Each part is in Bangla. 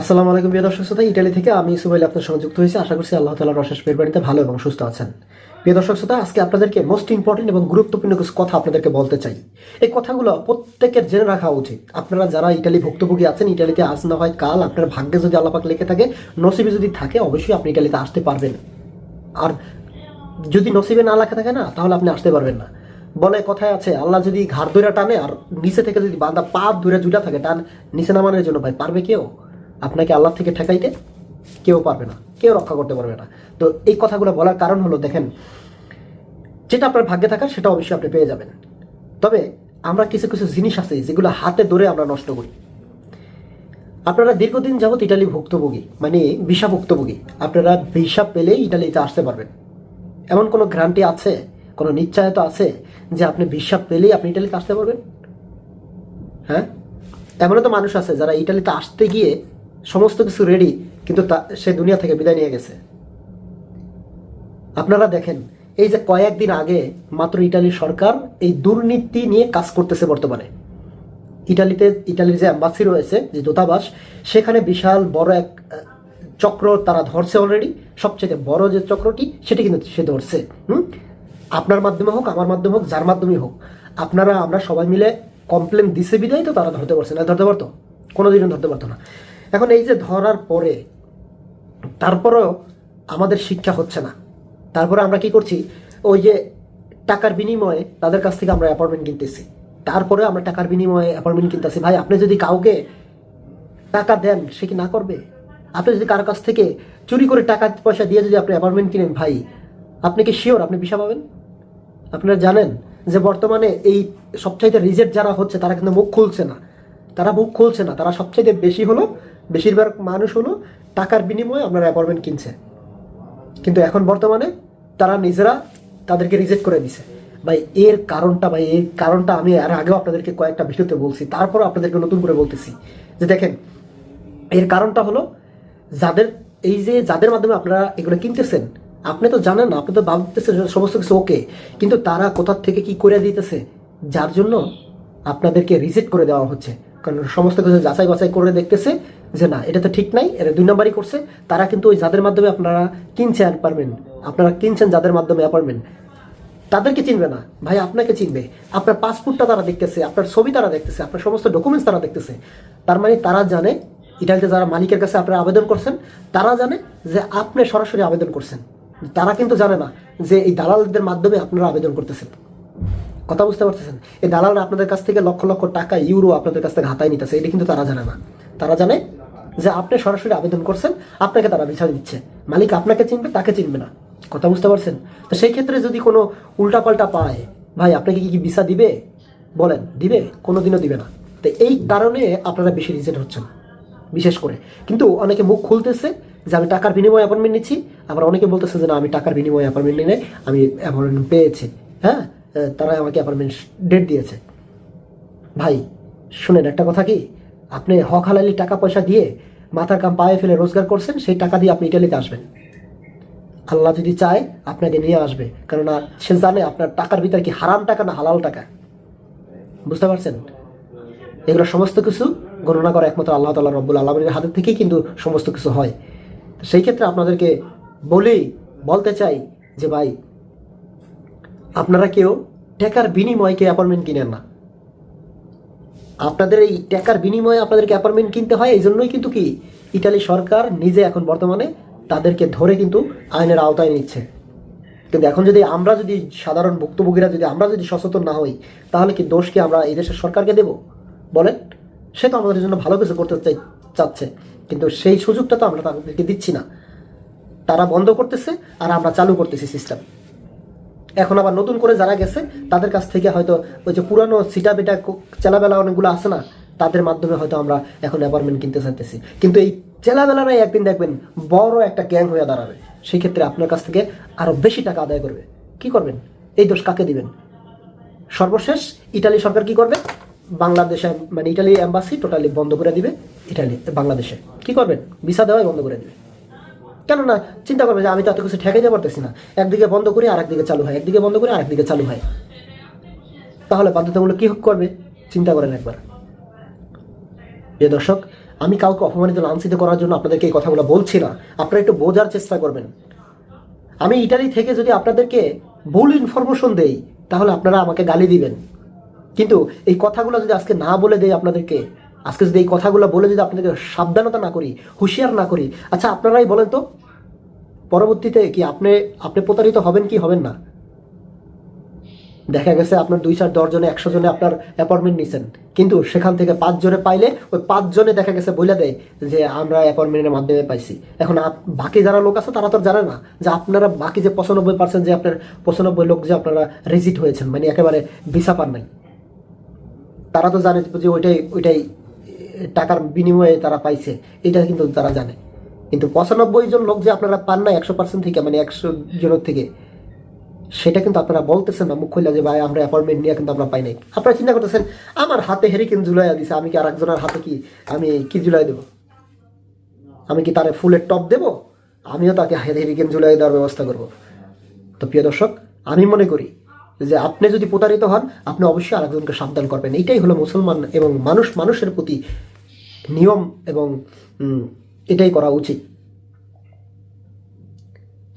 আসসালামু আলাইকুম প্রিয় দর্শক শ্রোতা, ইটালি থেকে আমি সুবাইল আপনার সঙ্গে যুক্ত হয়েছি। আশা করছি আল্লাহ তালার অশেষ মেহরবানিতে ভালো এবং সুস্থ আছেন। প্রিয় দর্শক শ্রোতা, আজকে আপনাদেরকে মোস্ট ইম্পর্টেন্ট এবং গুরুত্বপূর্ণ কিছু কথা আপনাদেরকে বলতে চাই। এই কথাগুলো প্রত্যেকের জেনে রাখা উচিত। আপনারা যারা ইটালি ভুক্তভোগী আছেন, ইটালিতে আজ না হয় কাল আপনার ভাগ্যে যদি আল্লাপাক লেখে থাকে, নসিবে যদি থাকে, অবশ্যই আপনি ইটালিতে আসতে পারবেন। আর যদি নসিবে না লেখা থাকে না, তাহলে আপনি আসতে পারবেন না। বলে কথায় আছে, আল্লাহ যদি ঘাড় ধরে টানে আর নিচে থেকে যদি বান্দা পা ধরে জুটা থাকে, টান নিচে নামানোর জন্য ভাই, পারবে কেউ? আপনাকে আল্লাহ থেকে ঠেকাইতে কেউ পারবে না, কেউ রক্ষা করতে পারবে না। তো এই কথাগুলো বলার কারণ হলো, দেখেন, যেটা আপনার ভাগ্যে থাকার সেটা অবশ্যই আপনি পেয়ে যাবেন। তবে আমরা কিছু কিছু জিনিস আছে যেগুলো হাতে ধরে আমরা নষ্ট করি। আপনারা দীর্ঘদিন যাবত ইটালি ভুক্তভোগী মানে ভিসা ভুক্তভোগী। আপনারা ভিসা পেলেই ইটালিতে আসতে পারবেন। এমন কোনো গ্যারান্টি আছে? কোনো নিশ্চয়তা আছে যে আপনি ভিসা পেলেই আপনি ইটালিতে আসতে পারবেন? হ্যাঁ? এমনও তো মানুষ আছে যারা ইটালিতে আসতে গিয়ে সমস্ত কিছু রেডি কিন্তু তা সে দুনিয়া থেকে বিদায় নিয়ে গেছে। আপনারা দেখেন, এই যে কয়েকদিন আগে মাত্র ইটালি সরকার এই দুর্নীতি নিয়ে কাজ করতেছে বর্তমানে। ইটালিতে ইটালির যে অ্যাম্বাসি রয়েছে, যে দূতাবাস, সেখানে বিশাল বড় এক চক্র তারা ধরছে অলরেডি সবচেয়ে বড় যে চক্রটি, সেটি কিন্তু সে ধরছে। হুম? আপনার মাধ্যমে হোক, আমার মাধ্যমে হোক, যার মাধ্যমেই হোক। আপনারা, আমরা সবাই মিলে কমপ্লেন দিছে বিদায়, তো তারা ধরতে পারছে না। ধরতে পারতো? কোনো কোনোদিনও ধরতে পারতো না। এখন এই যে ধরার পরে, তারপরেও আমাদের শিক্ষা হচ্ছে না। তারপরে আমরা কি করছি? ওই যে টাকার বিনিময়ে তাদের কাছ থেকে আমরা অ্যাপার্টমেন্ট কিনতেছি। তারপরে আমরা টাকার বিনিময়ে অ্যাপার্টমেন্ট কিনতেছি। ভাই, আপনি যদি কাউকে টাকা দেন, সে কি না করবে? আপনি যদি কারও কাছ থেকে চুরি করে টাকা পয়সা দিয়ে যদি আপনি অ্যাপার্টমেন্ট কিনেন, ভাই, আপনি কি শিওর আপনি ভিসা পাবেন? আপনারা জানেন যে বর্তমানে এই সবচাইতে রিজেক্ট যারা হচ্ছে, তারা কিন্তু মুখ খুলছে না। তারা মুখ খুলছে না। তারা সবচাইতে বেশি হলো বেশিরভাগ মানুষ হলো টাকার বিনিময়ে আপনারা অ্যাপার্টমেন্ট কিনছে। কিন্তু এখন বর্তমানে তারা নিজেরা তাদেরকে রিজেক্ট করে দিছে। ভাই, এর কারণটা, ভাই, এর কারণটা আমি আর আগেও আপনাদেরকে কয়েকটা ভিডিওতে বলছি তারপর আপনাদেরকে নতুন করে বলতেছি। যে দেখেন, এর কারণটা হলো যাদের, এই যে যাদের মাধ্যমে আপনারা এগুলো কিনতেছেন, আপনি তো জানেন, আপনি তো ভাবতেছেন সমস্ত কিছু ওকে কিন্তু তারা কোথার থেকে কি করে দিতেছে, যার জন্য আপনাদেরকে রিজেক্ট করে দেওয়া হচ্ছে। সমস্ত কিছু যাচাই বাছাই করে দেখতেছে যে না, এটা তো ঠিক নাই এটা দুই নম্বরই করছে। তারা কিন্তু ওই যাদের মাধ্যমে আপনারা কিনছেন অ্যাপার্টমেন্ট আপনারা কিনছেন যাদের মাধ্যমে অ্যাপার্টমেন্ট তাদেরকে চিনবে না। ভাই, আপনাকে চিনবে। আপনার পাসপোর্টটা তারা দেখতেছে, আপনার ছবি তারা দেখতেছে, আপনার সমস্ত ডকুমেন্টস তারা দেখতেছে। তার মানে তারা জানে ইটালিতে যারা মালিকের কাছে আপনারা আবেদন করছেন, তারা জানে যে আপনি সরাসরি আবেদন করছেন। তারা কিন্তু জানে না যে এই দালালদের মাধ্যমে আপনারা আবেদন করতেছেন। কথা বুঝতে পারতেছেন? এই দালালরা আপনাদের কাছ থেকে লক্ষ লক্ষ টাকা ইউরো আপনাদের কাছ থেকে হাতায় নিতেছে, এটা কিন্তু তারা জানে না। তারা জানে যে আপনি সরাসরি আবেদন করছেন, আপনাকে তারা বিচার দিচ্ছে। মালিক আপনাকে চিনবে, তাকে চিনবে না। কথা বুঝতে পারছেন? তো সেই ক্ষেত্রে যদি কোনো উল্টাপাল্টা পায়, ভাই, আপনাকে কি কি ভিসা দিবে? বলেন, দিবে, কোনোদিনও দিবে না। তো এই কারণে আপনারা বেশি রিজেক্ট হচ্ছেন, বিশেষ করে। কিন্তু অনেকে মুখ খুলতেছে যে, আমি টাকার বিনিময়ে অ্যাপয়েন্টমেন্ট নিচ্ছি। আবার অনেকে বলতেছে যে, না, আমি টাকার বিনিময়ে অ্যাপয়েন্টমেন্ট নিয়ে আমি অ্যাপয়েন্টমেন্ট পেয়েছি। হ্যাঁ? আহ, তারা আমাকে অ্যাপয়েন্টমেন্ট ডেট দিয়েছে। ভাই শুনেন একটা কথা কি? আপনি হক হালালি টাকা পয়সা দিয়ে মাথার কাম পায়ে ফেলে রোজগার করছেন সেই টাকা দিয়ে আপনি ইটালিতে আসবেন। আল্লাহ যদি চায় আপনাকে নিয়ে আসবে। কেননা সে জানে আপনার টাকার ভিতরে কি হারাম টাকা না হালাল টাকা। বুঝতে পারছেন? এগুলো সমস্ত কিছু গণনা করা একমাত্র আল্লাহ তাল্লাহ রব্বুল আলমের হাতের থেকেই কিন্তু সমস্ত কিছু হয়। সেই ক্ষেত্রে আপনাদেরকে বলেই বলতে চাই যে ভাই আপনারা কেউ টাকার বিনিময়ে কেউ অ্যাপার্টমেন্ট কিনেন না। আপনাদের এই টাকার বিনিময়ে আপনাদেরকে অ্যাপার্টমেন্ট কিনতে হয় এই জন্যই কিন্তু কি ইটালি সরকার নিজে এখন বর্তমানে তাদেরকে ধরে কিন্তু আইনের আওতায় নিচ্ছে। কিন্তু এখন যদি আমরা যদি সাধারণ ভুক্তভোগীরা যদি আমরা যদি সচেতন না হই, তাহলে কি দোষ কি আমরা এই দেশের সরকারকে দেব? বলেন, সে তো আমাদের জন্য ভালো কিছু করতে চাই চাচ্ছে, কিন্তু সেই সুযোগটা তো আমরা তাদেরকে দিচ্ছি না। তারা বন্ধ করতেছে আর আমরা চালু করতেছি সিস্টেম এখন আবার নতুন করে যারা গেছে, তাদের কাছ থেকে হয়তো ওই যে পুরানো সিটা বেটা চেলাবেলা অনেকগুলো আছে না, তাদের মাধ্যমে হয়তো আমরা এখন অ্যাপার্টমেন্ট কিনতে চাইতেছি। কিন্তু এই চেলাবেলারাই একদিন দেখবেন বড় একটা গ্যাং হয়ে দাঁড়াবে। সেই ক্ষেত্রে আপনার কাছ থেকে আরও বেশি টাকা আদায় করবে। কি করবেন? এই দোষ কাকে দিবেন? সর্বশেষ, ইটালি সরকার কি করবে? বাংলাদেশে মানে ইটালি এম্বাসি টোটালি বন্ধ করে দিবে। ইটালি, বাংলাদেশে। কি করবেন? ভিসা দেওয়াই বন্ধ করে দিবে। কেননা চিন্তা করবে যে আমি তো এত কিছু ঠেকাইতে পারতেছি না। একদিকে বন্ধ করি আর একদিকে চালু হয়। একদিকে বন্ধ করি আর একদিকে চালু হয়। তাহলে বাধ্যতামূলক কি করবে? চিন্তা করেন একবার। প্রিয় দর্শক, আমি কাউকে অপমানিত লাঞ্ছিত করার জন্য আপনাদেরকে এই কথাগুলো বলছি না। আপনারা একটু বোঝার চেষ্টা করবেন। আমি ইটালি থেকে যদি আপনাদেরকে ভুল ইনফরমেশন দেই, তাহলে আপনারা আমাকে গালি দিবেন। কিন্তু এই কথাগুলো যদি আজকে না বলে দেয় আপনাদেরকে আজকে যদি এই কথাগুলো বলে যদি আপনাদেরকে সাবধানতা না করি, হুঁশিয়ার না করি আচ্ছা আপনারাই বলেন তো, পরবর্তীতে কি আপনি আপনি প্রতারিত হবেন কি হবেন না? দেখা গেছে আপনার দুই চার দশ জনে, একশো জনে আপনার অ্যাপয়েন্টমেন্ট নিছেন। কিন্তু সেখান থেকে পাঁচ জনে পাইলে, ওই পাঁচ জনে দেখা গেছে বলে দেয় যে আমরা অ্যাপয়েন্টমেন্টের মাধ্যমে পাইছি। এখন বাকি যারা লোক আছে তারা তো জানে না যে আপনারা বাকি যে পঁচানব্বই পার্সেন্ট যে আপনার পঁচানব্বই লোক যে আপনারা রেজিট হয়েছেন মানে একেবারে ভিসা পান নাই। তারা তো জানে যে ওইটাই ওইটাই টাকার বিনিময়ে তারা পাইছে, এটা কিন্তু তারা জানে। কিন্তু পঁচানব্বই জন লোক যে আপনারা পান না একশো পার্সেন্ট থেকে মানে একশো জনের থেকে, সেটা কিন্তু আপনারা বলতেছেন না, মুখ খুললে যে ভাই আমরা অ্যাপয়েন্টমেন্ট নিয়ে কিন্তু আমরা পাই নাই। আপনারা চিন্তা করতেছেন, আমার হাতে হেরিকেন জুলাইয়া দিছে, আমি কি আর একজনের হাতে কি, আমি কি জুলাই দেবো? আমি কি তারে ফুলের টপ দেবো? আমিও তাকে হেরিকেন ঝুলাই দেওয়ার ব্যবস্থা করব। তো প্রিয় দর্শক, আমি মনে করি যে আপনি যদি প্রতারিত হন, আপনি অবশ্যই আরেকজনকে সাবধান করবেন। এটাই হলো মুসলমান এবং মানুষ মানুষের প্রতি নিয়ম এবং এটাই করা উচিত।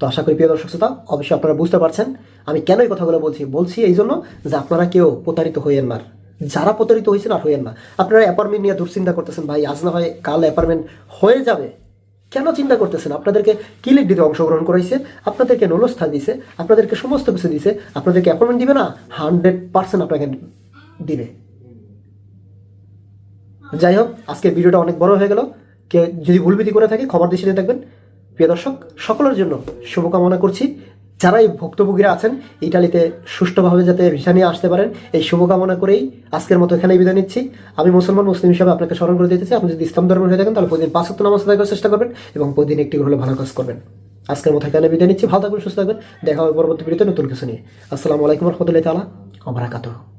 তো আশা করি প্রিয় দর্শক শ্রোতা, অবশ্যই আপনারা বুঝতে পারছেন আমি কেন এই কথাগুলো বলছি। বলছি এই জন্য যে আপনারা কেউ প্রতারিত হইয়েন না। যারা প্রতারিত হয়েছেন আর হইয়েন না। আপনারা অ্যাপার্টমেন্ট নিয়ে দুশ্চিন্তা করতেছেন, ভাই, আজ না হয় কাল অ্যাপার্টমেন্ট হয়ে যাবে। কেন চিন্তা করতেছেন? আপনাদেরকে কিলিক দিতে অংশগ্রহণ করাইছে? আপনাদেরকে নলস্থা দিছে? আপনাদেরকে সমস্ত কিছু দিছে? আপনাদেরকে অ্যাপয়েন্টমেন্ট দিবে না? হান্ড্রেড পার্সেন্ট আপনাকে দিবে। যাই হোক, আজকের ভিডিওটা অনেক বড় হয়ে গেল। কে যদি ভুলবিধি করে থাকে, খবর দিয়ে থাকবেন প্রিয় দর্শক, সকলের জন্য শুভকামনা করছি। যারা এই ভুক্তভোগীরা আছেন, ইটালিতে সুষ্ঠুভাবে যাতে ভিসা নিয়ে আসতে পারেন, এই শুভকামনা করেই আজকের মতো এখানে বিদায় নিচ্ছি। আমি মুসলমান, মুসলিম হিসাবে আপনাকে স্মরণ করে দিতেছি আপনি যদি ইসলাম ধর্মের হয়ে থাকেন, তাহলে প্রতিদিন পাঁচ সত্য নামাজ করার চেষ্টা করবেন এবং প্রতিদিন একটি হলে ভালো কাজ করবেন। আজকের মতো এখানে বিদায় নিচ্ছি, ভালো থাকবেন, সুস্থ থাকবেন, দেখা হবে পরবর্তী ভিডিওতে নতুন কিছু নিয়ে। আসসালামু আলাইকুম রহমতুল্লাহ তালা আমার